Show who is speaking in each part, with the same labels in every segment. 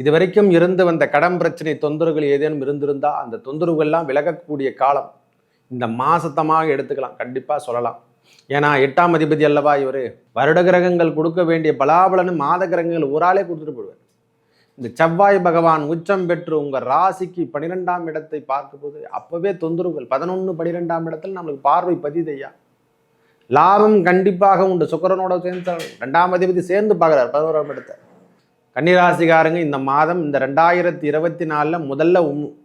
Speaker 1: இது வரைக்கும் இருந்து வந்த கடன் பிரச்சனை தொந்தரவுகள் ஏதேனும் இருந்திருந்தால் அந்த தொந்தரவுகள்லாம் விலகக்கூடிய காலம் இந்த மாசத்தமாக எடுத்துக்கலாம். கண்டிப்பாக சொல்லலாம். ஏன்னா எட்டாம் அதிபதி அல்லவா இவர்? வருட கிரகங்கள் கொடுக்க வேண்டிய பலாபலனு மாத கிரகங்கள் ஊராலே கொடுத்துட்டு போடுவார் இந்த செவ்வாய் பகவான் உச்சம் பெற்று உங்கள் ராசிக்கு பன்னிரெண்டாம் இடத்தை பார்க்கும்போது அப்போவே தொந்தரவுகள் பதினொன்று பன்னிரெண்டாம் இடத்துல நம்மளுக்கு பார்வை பதிதையா லாபம் கண்டிப்பாக உண்டு. சுக்கரனோட சேர்ந்து ரெண்டாம் அதிபதி சேர்ந்து பார்க்குறாரு பதினோராம் இடத்தை. கன்னிராசிக்காரங்க இந்த மாதம் இந்த ரெண்டாயிரத்தி இருபத்தி நாலில் முதல்ல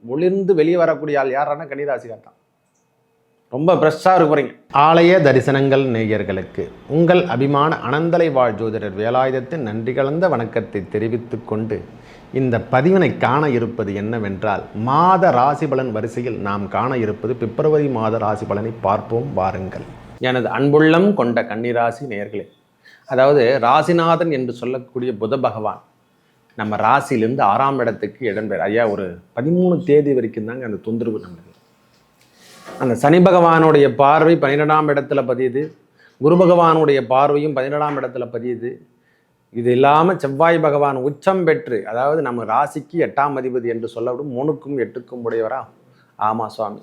Speaker 1: ஒளிர்ந்து வெளியே வரக்கூடிய ஆள் யாரானா கன்னிராசிகார் தான். ரொம்ப ஃப்ரெஷ்ஷாக இருக்க போகிறீங்க ஆலய தரிசனங்கள் நேயர்களுக்கு உங்கள் அபிமான அனந்தலை வாழ் ஜோதிடர் வேலாயுதத்தின் நன்றி கலந்த வணக்கத்தை தெரிவித்து கொண்டு இந்த பதிவினை காண இருப்பது என்னவென்றால் மாத ராசி பலன் வரிசையில் நாம் காண இருப்பது பிப்ரவரி மாத ராசி பலனை பார்ப்போம் வாருங்கள். எனது அன்புள்ளம் கொண்ட கன்னிராசி நேயர்களே அதாவது ராசிநாதன் என்று சொல்லக்கூடிய புத பகவான் நம்ம ராசியிலேருந்து ஆறாம் இடத்துக்கு இடம்பெயர் ஐயா ஒரு பதிமூணு தேதி வரைக்கும் தாங்க அந்த தொந்தரவு நம்மளுக்கு. அந்த சனி பகவானுடைய பார்வை பன்னிரெண்டாம் இடத்துல பதியுது. குரு பகவானுடைய பார்வையும் பன்னிரெண்டாம் இடத்துல பதியுது. இது இல்லாமல் செவ்வாய் பகவான் உச்சம் பெற்று அதாவது நம்ம ராசிக்கு எட்டாம் அதிபதி என்று சொல்லப்படும் மூணுக்கும் எட்டுக்கும் உடையவரா? ஆமாம் சுவாமி.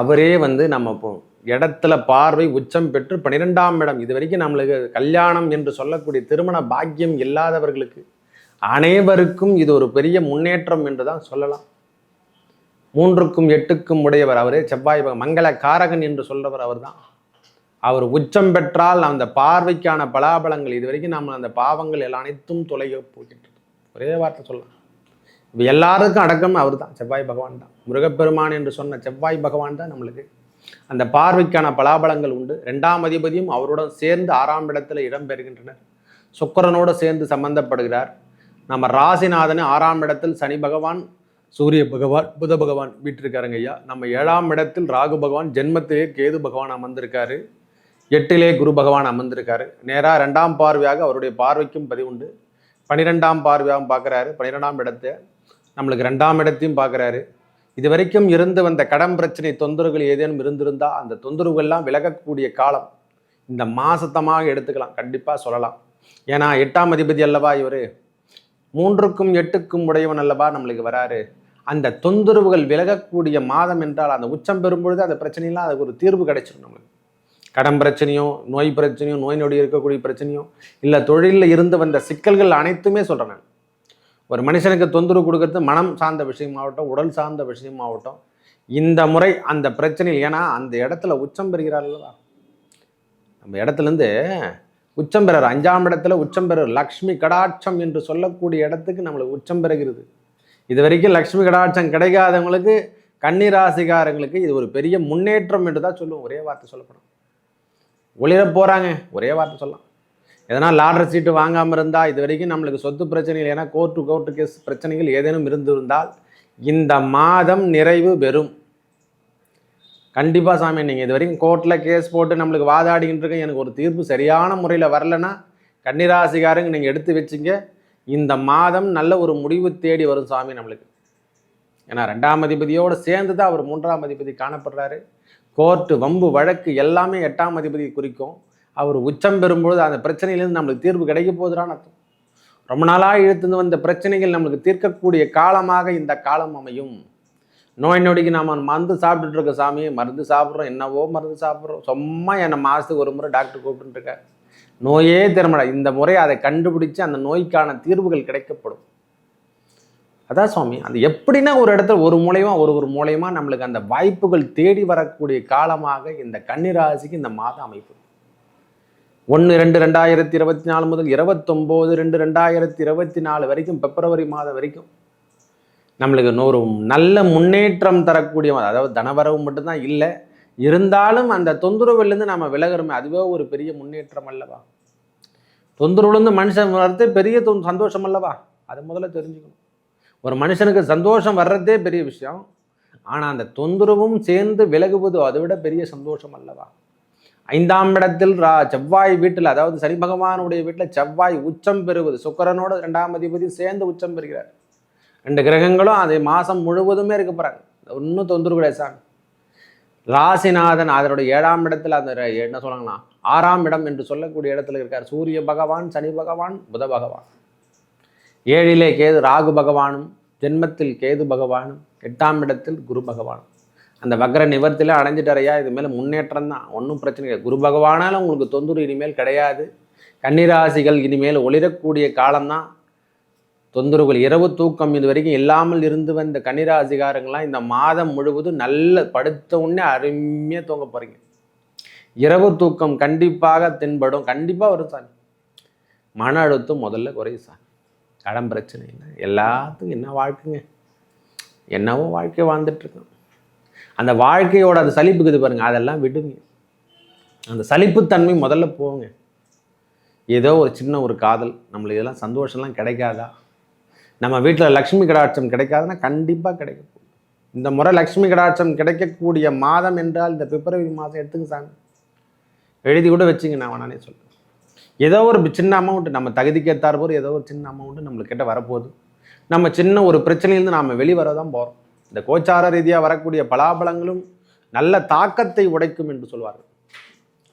Speaker 1: அவரே வந்து நம்ம இப்போ இடத்துல பார்வை உச்சம் பெற்று பன்னிரெண்டாம் இடம். இது வரைக்கும் நம்மளுக்கு கல்யாணம் என்று சொல்லக்கூடிய திருமண பாக்கியம் இல்லாதவர்களுக்கு அனைவருக்கும் இது ஒரு பெரிய முன்னேற்றம் என்று தான் சொல்லலாம். மூன்றுக்கும் எட்டுக்கும் உடையவர் அவரே. செவ்வாய் மங்கள காரகன் என்று சொல்றவர் அவர்தான். அவர் உச்சம் பெற்றால் அந்த பார்வைக்கான பலாபலங்கள் இது வரைக்கும் நம்ம அந்த பாவங்கள் எல்லாம் அனைத்தும் தொலைக போகின்றது. ஒரே வார்த்தை சொல்லலாம். இப்போ எல்லாருக்கும் அடக்கம் அவர் தான் செவ்வாய் பகவான் தான். முருகப்பெருமான் என்று சொன்ன செவ்வாய் பகவான் தான் நம்மளுக்கு. அந்த பார்வைக்கான பலாபலங்கள் உண்டு. ரெண்டாம் அதிபதியும் அவருடன் சேர்ந்து ஆறாம் இடத்துல இடம்பெறுகின்றனர் சுக்கரனோடு சேர்ந்து சம்பந்தப்படுகிறார். நம்ம ராசிநாதன் ஆறாம் இடத்தில் சனி பகவான் சூரிய பகவான் புத பகவான் வீட்டிருக்காருங்க ஐயா. நம்ம ஏழாம் இடத்தில் ராகு பகவான் ஜென்மத்திலே கேது பகவான் அமர்ந்திருக்காரு. எட்டிலே குரு பகவான் அமர்ந்திருக்காரு. நேராக ரெண்டாம் பார்வையாக அவருடைய பார்வைக்கும் பதிவுண்டு. பனிரெண்டாம் பார்வையாகவும் பார்க்குறாரு. பனிரெண்டாம் இடத்தை நம்மளுக்கு ரெண்டாம் இடத்தையும் பார்க்குறாரு. இது வரைக்கும் இருந்து வந்த கடன் பிரச்சனை தொந்தரவுகள் ஏதேனும் இருந்திருந்தால் அந்த தொந்தரவுகள்லாம் விலகக்கூடிய காலம் இந்த மாசத்தமாக எடுத்துக்கலாம். கண்டிப்பாக சொல்லலாம். ஏன்னா எட்டாம் அதிபதி அல்லவா இவர்? மூன்றுக்கும் எட்டுக்கும் உடையவன் அல்லவா நம்மளுக்கு வராரு? அந்த தொந்தரவுகள் விலகக்கூடிய மாதம் என்றால் அந்த உச்சம் பெறும்பொழுது அந்த பிரச்சனையெல்லாம் அதுக்கு ஒரு தீர்வு கிடைச்சிடும் நம்மளுக்கு. கடன் பிரச்சனையோ நோய் பிரச்சனையோ நோய் நொடி இருக்கக்கூடிய பிரச்சனையோ இல்லை தொழிலில் இருந்து வந்த சிக்கல்கள் அனைத்துமே சொல்கிறேன் நான். ஒரு மனுஷனுக்கு தொந்தரவு கொடுக்கறது மனம் சார்ந்த விஷயமாகட்டும் உடல் சார்ந்த விஷயமாகட்டும் இந்த முறை அந்த பிரச்சனையில் ஏன்னா அந்த இடத்துல உச்சம் பெறுகிறார் அல்லவா? நம்ம இடத்துலேருந்து உச்சம் பெறார். அஞ்சாம் இடத்துல உச்சம் பெறார். லக்ஷ்மி கடாட்சம் என்று சொல்லக்கூடிய இடத்துக்கு நம்மளுக்கு உச்சம் பெறுகிறது. இது வரைக்கும் லக்ஷ்மி கடாட்சம் கிடைக்காதவங்களுக்கு கன்னிராசிகாரங்களுக்கு இது ஒரு பெரிய முன்னேற்றம் என்று தான் சொல்லுவோம். ஒரே வார்த்தை சொல்லப்படும். ஒளிர போகிறாங்க ஒரே வார்த்தை சொல்லலாம். எதனா லாட்ரு சீட்டு வாங்காமல் இருந்தால் இது வரைக்கும் நம்மளுக்கு சொத்து பிரச்சனைகள் ஏன்னா கோர்ட்டு கோர்ட்டு கேஸ் பிரச்சனைகள் ஏதேனும் இருந்திருந்தால் இந்த மாதம் நிறைவு பெறும். கண்டிப்பாக சாமி நீங்கள் இது வரைக்கும் கோர்ட்டில் கேஸ் போட்டு நம்மளுக்கு வாதாடிக்கிட்டு இருக்க எனக்கு ஒரு தீர்ப்பு சரியான முறையில் வரலன்னா கன்னிராசிக்காரங்க நீங்கள் எடுத்து வச்சுங்க. இந்த மாதம் நல்ல ஒரு முடிவு தேடி வரும் சாமி நம்மளுக்கு. ஏன்னா ரெண்டாம் அதிபதியோடு சேர்ந்து தான் அவர் மூன்றாம் அதிபதி காணப்படுறாரு. கோர்ட்டு வம்பு வழக்கு எல்லாமே எட்டாம் அதிபதி குறிக்கும். அவர் உச்சம் பெறும்பொழுது அந்த பிரச்சனையிலேருந்து நம்மளுக்கு தீர்வு கிடைக்க போகுதுறான்னு அர்த்தம். ரொம்ப நாளாக இழுத்துன்னு வந்த பிரச்சனைகள் நம்மளுக்கு தீர்க்கக்கூடிய காலமாக இந்த காலம் அமையும். நோய் நொடிக்கு நாம் மருந்து சாப்பிட்டுட்டு இருக்க சாமி மருந்து சாப்பிட்றோம் என்னவோ மருந்து சாப்பிட்றோம். சும்மா என்னை மாதத்துக்கு ஒரு முறை டாக்டர் கூப்பிட்டுருக்க நோயே திறமடா இந்த முறை அதை கண்டுபிடிச்சு அந்த நோய்க்கான தீர்வுகள் கிடைக்கப்படும். அதான் சுவாமி அந்த எப்படின்னா ஒரு இடத்துல ஒரு மூலயமா ஒரு ஒரு மூலயமா நம்மளுக்கு அந்த வாய்ப்புகள் தேடி வரக்கூடிய காலமாக இந்த கன்னிராசிக்கு இந்த மாதம் அமைப்பு. ஒன்று ரெண்டு ரெண்டாயிரத்தி இருபத்தி நாலு முதல் இருபத்தொம்போது ரெண்டு ரெண்டாயிரத்தி இருபத்தி நாலு வரைக்கும் பிப்ரவரி மாதம் வரைக்கும் நம்மளுக்கு ஒரு நல்ல முன்னேற்றம் தரக்கூடிய அதாவது தனவரவு மட்டும்தான் இல்லை இருந்தாலும் அந்த தொந்தரவுலேருந்து நம்ம விலகிறோமே அதுவே ஒரு பெரிய முன்னேற்றம் அல்லவா? தொந்தரவுலேருந்து மனுஷன் வர்றது பெரிய தொ- சந்தோஷம் அல்லவா? அதை முதல்ல தெரிஞ்சுக்கணும். ஒரு மனுஷனுக்கு சந்தோஷம் வர்றதே பெரிய விஷயம். ஆனால் அந்த தொந்தரவும் சேர்ந்து விலகுவது அதை விட பெரிய சந்தோஷம் அல்லவா? ஐந்தாம் இடத்தில் ரா செவ்வாய் வீட்டில் அதாவது சனி பகவானுடைய வீட்டில் செவ்வாய் உச்சம் பெறுவது சுக்கரனோட ரெண்டாம் அதிபதி சேர்ந்து உச்சம் பெறுகிறார். ரெண்டு கிரகங்களும் அது மாதம் முழுவதுமே இருக்க போகிறாங்க ஒன்றும் தொந்தரவு கிடையாது சாமி. ராசிநாதன் அதனுடைய ஏழாம் இடத்துல அந்த என்ன சொல்லுங்களா ஆறாம் இடம் என்று சொல்லக்கூடிய இடத்துல இருக்கார். சூரிய பகவான் சனி பகவான் புத பகவான். ஏழிலே கேது ராகு பகவானும் ஜென்மத்தில் கேது பகவானும் எட்டாம் இடத்தில் குரு பகவானும். அந்த வக்ர நிவர்த்தியில் அடைஞ்சிட்டாரையா இது மேலே முன்னேற்றம் தான். ஒன்றும் பிரச்சனை இல்லை குரு பகவானால உங்களுக்கு தொந்தரவு இனிமேல் கிடையாது. கன்னிராசிகள் இனிமேல் ஒளிரக்கூடிய காலம்தான் தொந்தரவுகள் இரவு தூக்கம் இது வரைக்கும் இல்லாமல் இருந்து வந்த கன்னிராசிகாரங்களாம் இந்த மாதம் முழுவதும் நல்ல படுத்த உடனே அருமையாக தூங்க போகிறீங்க இரவு தூக்கம் கண்டிப்பாக தென்படும். கண்டிப்பாக வரும் சாமி. மன அழுத்தம் முதல்ல குறையும் சாமி. கடன் பிரச்சனை இல்லை. எல்லாத்துக்கும் என்ன வாழ்க்கைங்க? என்னவோ வாழ்க்கை வாழ்ந்துட்டுருக்கோம் அந்த வாழ்க்கையோட அந்த சலிப்புக்குது பாருங்க. அதெல்லாம் விடுங்க. அந்த சலிப்புத்தன்மை முதல்ல போங்க. ஏதோ ஒரு சின்ன ஒரு காதல். நம்மளுக்கு இதெல்லாம் சந்தோஷம்லாம் கிடைக்காதா? நம்ம வீட்டில் லக்ஷ்மி கடாட்சம் கிடைக்காதுன்னா கண்டிப்பாக கிடைக்கும் இந்த முறை லக்ஷ்மி கடாட்சம் கிடைக்கக்கூடிய மாதம் என்றால் இந்த பிப்ரவரி மாதம் எடுத்துங்க சாமி. எழுதி கூட வச்சுங்க நான் வேணானே சொல்கிறேன் ஏதோ ஒரு சின்ன அமௌண்ட்டு நம்ம தகுதிக்கு ஏற்றார் போது ஏதோ ஒரு சின்ன அமௌண்ட்டு நம்மளுக்கிட்ட வரப்போகுது. நம்ம சின்ன ஒரு பிரச்சனையிலேருந்து நாம் வெளிவர தான் போகிறோம் இந்த கோச்சார ரீதியாக வரக்கூடிய பலாபலங்களும் நல்ல தாக்கத்தை உடைக்கும் என்று சொல்வார்கள்.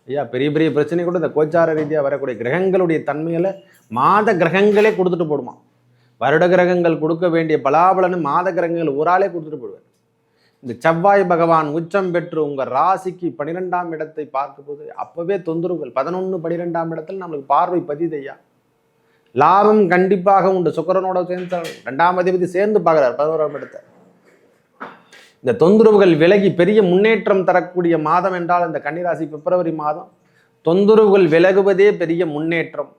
Speaker 1: ஐயா பெரிய பெரிய பிரச்சனை கூட இந்த கோச்சார ரீதியாக வரக்கூடிய கிரகங்களுடைய தன்மைகளை மாத கிரகங்களே கொடுத்துட்டு போடுமா? வருட கிரகங்கள் கொடுக்க வேண்டிய பலாபலனும் மாத கிரகங்கள் ஊராலே கொடுத்துட்டு போடுவார் இந்த செவ்வாய் பகவான் உச்சம் பெற்று உங்கள் ராசிக்கு பன்னிரெண்டாம் இடத்தை பார்க்கும்போது அப்போவே தொந்தரவுகள். பதினொன்று பன்னிரெண்டாம் இடத்துல நம்மளுக்கு பார்வை பதிதையா லாபம் கண்டிப்பாக உண்டு. சுக்கரனோட சேர்ந்து ரெண்டாம் அதிபதி சேர்ந்து பார்க்குறார் பதினோராம் இடத்தை. இந்த தொந்தரவுகள் விலகி பெரிய முன்னேற்றம் தரக்கூடிய மாதம் என்றால் இந்த கன்னிராசி பிப்ரவரி மாதம். தொந்தரவுகள் விலகுவதே பெரிய முன்னேற்றம்.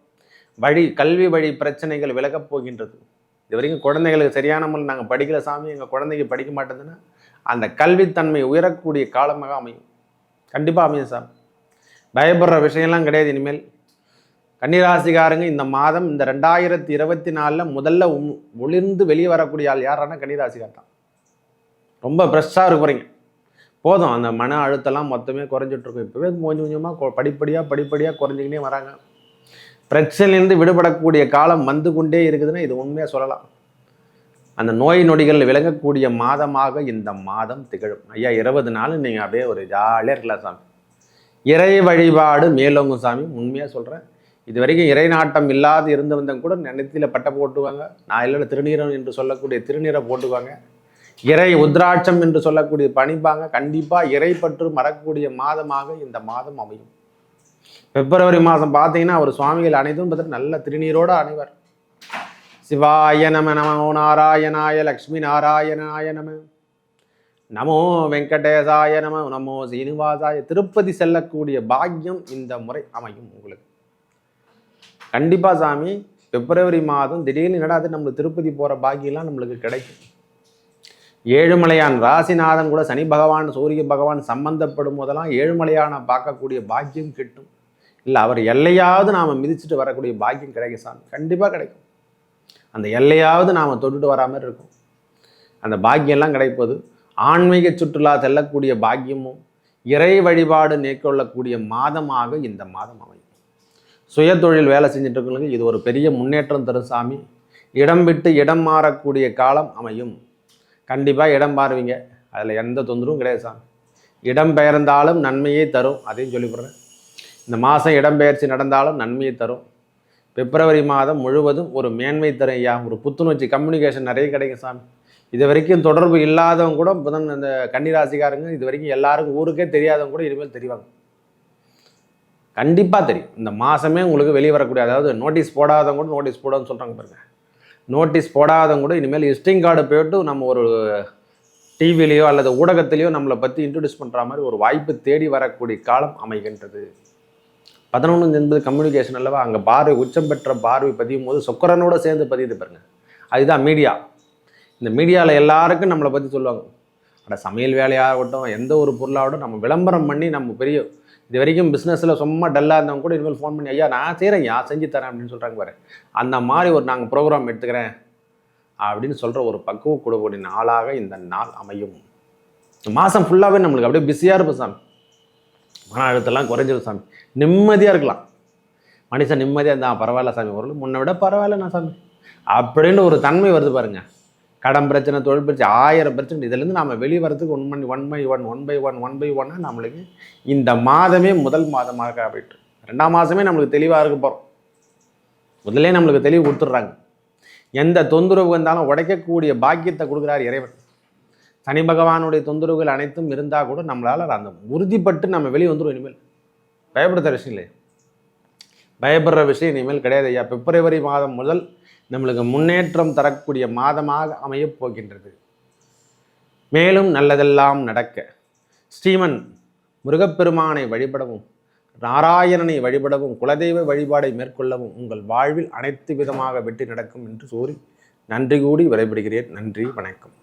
Speaker 1: வழி கல்வி வழி பிரச்சனைகள் விலகப் போகின்றது. இது வரைக்கும் குழந்தைகளுக்கு சரியான முறையில் நாங்கள் படிக்கல சாமி. எங்கள் குழந்தைங்க படிக்க மாட்டேதுன்னா அந்த கல்வித்தன்மை உயரக்கூடிய காலமாக அமையும். கண்டிப்பாக அமையும் சார் பயப்படுற விஷயம்லாம் கிடையாது இனிமேல். கன்னிராசிக்காரங்க இந்த மாதம் இந்த ரெண்டாயிரத்தி இருபத்தி நாலில் முதல்ல ஒளிர்ந்து வெளியே வரக்கூடிய ஆள் யாரானா கன்னிராசிக்கார் தான். ரொம்ப ஃப்ரெஷ்ஷாக இருக்க போகிறீங்க போதும். அந்த மன அழுத்தம்லாம் மொத்தமே குறைஞ்சிட்ருக்கும் இப்போவே கொஞ்சம் கொஞ்சமாக படிப்படியாக படிப்படியாக குறைஞ்சிக்கினே வராங்க. பிரச்சனையிலிருந்து விடுபடக்கூடிய காலம் வந்து கொண்டே இருக்குதுன்னா இது உண்மையாக சொல்லலாம். அந்த நோய் நொடிகள் விளங்கக்கூடிய மாதமாக இந்த மாதம் திகழும். ஐயா இருபது நாள் நீங்கள் அப்படியே ஒரு ஜாலியாக இருக்கலாம் சாமி. இறை வழிபாடு மேலோங்கும் சாமி உண்மையாக சொல்கிறேன் இது வரைக்கும் இறை நாட்டம் இல்லாது இருந்து வந்தவங்க கூட நினைத்தில பட்டை போட்டுவாங்க. நான் இல்லைன்னா திருநீரம் என்று சொல்லக்கூடிய திருநீரை போட்டுவாங்க இறை உத்ராட்சம் என்று சொல்லக்கூடிய பணிப்பாங்க கண்டிப்பாக இறை பற்று மறக்கூடிய மாதமாக இந்த மாதம் அமையும். பிப்ரவரி மாதம் பார்த்தீங்கன்னா அவர் சுவாமிகள் அனைத்தும் பார்த்துட்டு நல்ல திருநீரோடு அனைவர். சிவாய நம நமோ நாராயணாய லக்ஷ்மி நாராயணாய நம. நமோ வெங்கடேசாய நம நமோ சீனிவாசாய. திருப்பதி செல்லக்கூடிய பாக்கியம் இந்த முறை அமையும் உங்களுக்கு. கண்டிப்பா சாமி பிப்ரவரி மாதம் திடீர்னு நடாது நம்மளுக்கு திருப்பதி போகிற பாக்கியம்லாம் நம்மளுக்கு கிடைக்கும். ஏழுமலையான் ராசிநாதன் கூட சனி பகவான் சூரிய பகவான் சம்பந்தப்படும் போதெல்லாம் ஏழுமலையான பார்க்கக்கூடிய பாக்கியம் கிட்டும். இல்லை அவர் எல்லையாவது நாம் மிதிச்சுட்டு வரக்கூடிய பாக்கியம் கிடைக்கும் சாமி. கண்டிப்பாக கிடைக்கும். அந்த எல்லையாவது நாம் தொட்டுட்டு வரா மாதிரி இருக்கும். அந்த பாக்கியம்லாம் கிடைப்பது ஆன்மீக சுற்றுலா செல்லக்கூடிய பாக்கியமும் இறை வழிபாடு மேற்கொள்ளக்கூடிய மாதமாக இந்த மாதம் அமையும். சுய தொழில் வேலை செஞ்சுட்டு இருக்கவங்களுக்கு இது ஒரு பெரிய முன்னேற்றம் தரும் சாமி. இடம் விட்டு இடம் மாறக்கூடிய காலம் அமையும். கண்டிப்பாக இடம் மாறுவீங்க. அதில் எந்த தொந்தரவும் கிடையாது சாமி. இடம் பெயர்ந்தாலும் நன்மையே தரும். அதையும் சொல்லிவிடுறேன் இந்த மாதம் இடம்பெயர்ச்சி நடந்தாலும் நன்மையை தரும். பிப்ரவரி மாதம் முழுவதும் ஒரு மேன்மை தரும் ஐயா. ஒரு புத்துணர்ச்சி கம்யூனிகேஷன் நிறைய கிடைக்கும் சாமி. இது வரைக்கும் தொடர்பு இல்லாதவங்க கூட புதன் இந்த கன்னிராசிக்காரங்க இது வரைக்கும் எல்லாருக்கும் ஊருக்கே தெரியாதவங்க கூட இனிமேல் தெரிவாங்க. கண்டிப்பாக தெரியும். இந்த மாதமே உங்களுக்கு வெளியே வரக்கூடிய அதாவது நோட்டீஸ் போடாதவங்க கூட நோட்டீஸ் போடாதுன்னு சொல்கிறாங்க பாருங்க. நோட்டீஸ் போடாதவங்க கூட இனிமேல் விசிட்டிங் கார்டு போயிட்டு நம்ம ஒரு டிவிலேயோ அல்லது ஊடகத்திலேயோ நம்மளை பற்றி இன்ட்ரடியூஸ் பண்ணுற மாதிரி ஒரு வாய்ப்பு தேடி வரக்கூடிய காலம் அமைகின்றது. பதினொன்று என்பது கம்யூனிகேஷன் அல்லவா? அங்கே பார்வை உச்சம் பெற்ற பார்வை பதியும் போது சொக்கரனோட சேர்ந்து பதியுது பாருங்க. அதுதான் மீடியா இந்த மீடியாவில் எல்லாருக்கும் நம்மளை பற்றி சொல்லுவாங்க. அட சமையல் வேலையாகட்டும் எந்த ஒரு பொருளாகட்டும் நம்ம விளம்பரம் பண்ணி நம்ம பெரிய இது வரைக்கும் பிஸ்னஸில் சும்மா டல்லாக இருந்தவங்க கூட இனிமேல் ஃபோன் பண்ணி ஐயா நான் செய்கிறேன் ஐயா செஞ்சு தரேன் அப்படின்னு சொல்கிறாங்க பாரு. அந்த மாதிரி ஒரு நாங்கள் ப்ரோக்ராம் எடுத்துக்கிறேன் அப்படின்னு சொல்கிற ஒரு பக்குவ கூடக்கூடிய நாளாக இந்த நாள் அமையும். மாதம் ஃபுல்லாகவே நம்மளுக்கு அப்படியே பிஸியாக இருப்போம் சாமி. மன அழுத்தம்லாம் குறைஞ்சிடும் சாமி. நிம்மதியாக இருக்கலாம். மனுஷன் நிம்மதியாக இருந்தால் பரவாயில்ல சாமி ஒரு முன்னை விட பரவாயில்ல நான் சாமி. அப்படின்னு ஒரு தன்மை வருது பாருங்க. கடன் பிரச்சனை தொழில் பிரச்சனை ஆயிரம் பிரச்சனை இதுலேருந்து நாம் வெளியே வரதுக்கு one money one by one one by one one by ஒன்னாக நம்மளுக்கு இந்த மாதமே முதல் மாதமாக போயிட்டு ரெண்டாம் மாதமே நம்மளுக்கு தெளிவாக இருக்க போகிறோம் முதலே நம்மளுக்கு தெளிவு கொடுத்துட்றாங்க. எந்த தொந்தரவு வந்தாலும் உடைக்கக்கூடிய பாக்கியத்தை கொடுக்குறார் இறைவன். சனி பகவானுடைய தொந்தரவுகள் அனைத்தும் இருந்தால் கூட நம்மளால் அந்த உறுதிப்பட்டு நம்ம வெளியே வந்துடும் இனிமேல். பயப்படுத்துகிற விஷயம் இல்லை பயப்படுற விஷயம் இனிமேல் கிடையாது ஐயா. பிப்ரவரி மாதம் முதல் நம்மளுக்கு முன்னேற்றம் தரக்கூடிய மாதமாக அமையப் போகின்றது. மேலும் நல்லதெல்லாம் நடக்க ஸ்ரீமன் முருகப்பெருமானை வழிபடவும் நாராயணனை வழிபடவும் குலதெய்வ வழிபாடை மேற்கொள்ளவும் உங்கள் வாழ்வில் அனைத்து விதமாக வெற்றி நடக்கும் என்று கூறி நன்றி கூடி விடைபெறுகிறேன். நன்றி வணக்கம்.